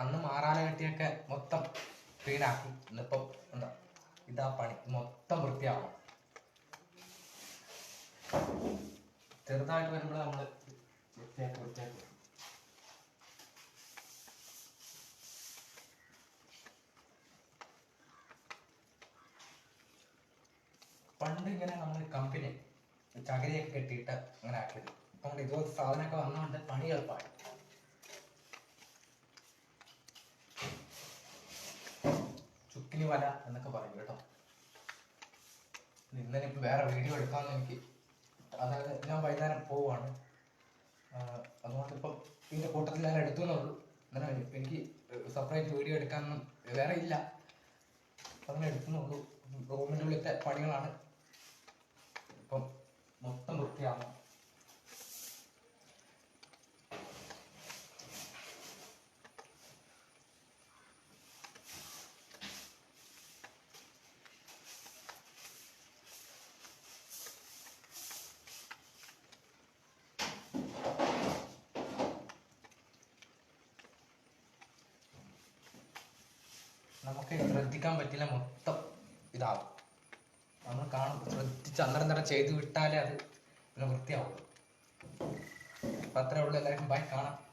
അന്ന് മാറാന കെട്ടിയൊക്കെ മൊത്തം ക്ലീനാക്കി. ഇന്നിപ്പം എന്താ ഇതാ പണി. മൊത്തം വൃത്തിയാവണം. ചെറുതായിട്ട് വരുമ്പോൾ നമ്മൾ വൃത്തിയാക്കി വൃത്തിയാക്കി. പണ്ട് ഇങ്ങനെ നമ്മൾ കമ്പനി ചകിരിയൊക്കെ കെട്ടിയിട്ട് അങ്ങനെ ആക്കിയത്. ഇപ്പം ഇതുപോലത്തെ സാധനമൊക്കെ വന്നുകൊണ്ട് പണി എളുപ്പമായി ചുക്കിനി വല എന്നൊക്കെ പറയും കേട്ടോ. ഇന്നലെ ഇപ്പൊ വേറെ വീഡിയോ എടുക്കാമെന്ന് എനിക്ക് അതായത് ഞാൻ വൈകുന്നേരം പോവാണ്. അതുകൊണ്ട് ഇപ്പം ഇതിന്റെ കൂട്ടത്തിൽ ഞാൻ എടുത്തു എന്നുള്ളൂ എനിക്ക് സെപ്പറേറ്റ് വീഡിയോ എടുക്കാനൊന്നും വേറെ ഇല്ല. അങ്ങനെ എടുക്കുന്നുള്ളൂ റൂമിന്റെ ഉള്ളിലത്തെ പണികളാണ്. ഇപ്പം മൊത്തം വൃത്തിയാവണം നമുക്ക് ശ്രദ്ധിക്കാൻ പറ്റില്ല മൊത്തം ഇതാവും. നമ്മൾ കാണും ശ്രദ്ധിച്ച് അന്നേരം തന്നെ ചെയ്ത് വിട്ടാലേ അത് പിന്നെ വൃത്തിയാവുള്ളൂ. അപ്പം അത്രേ ഉള്ളൂ എല്ലാവർക്കും. ബൈ കാണാം.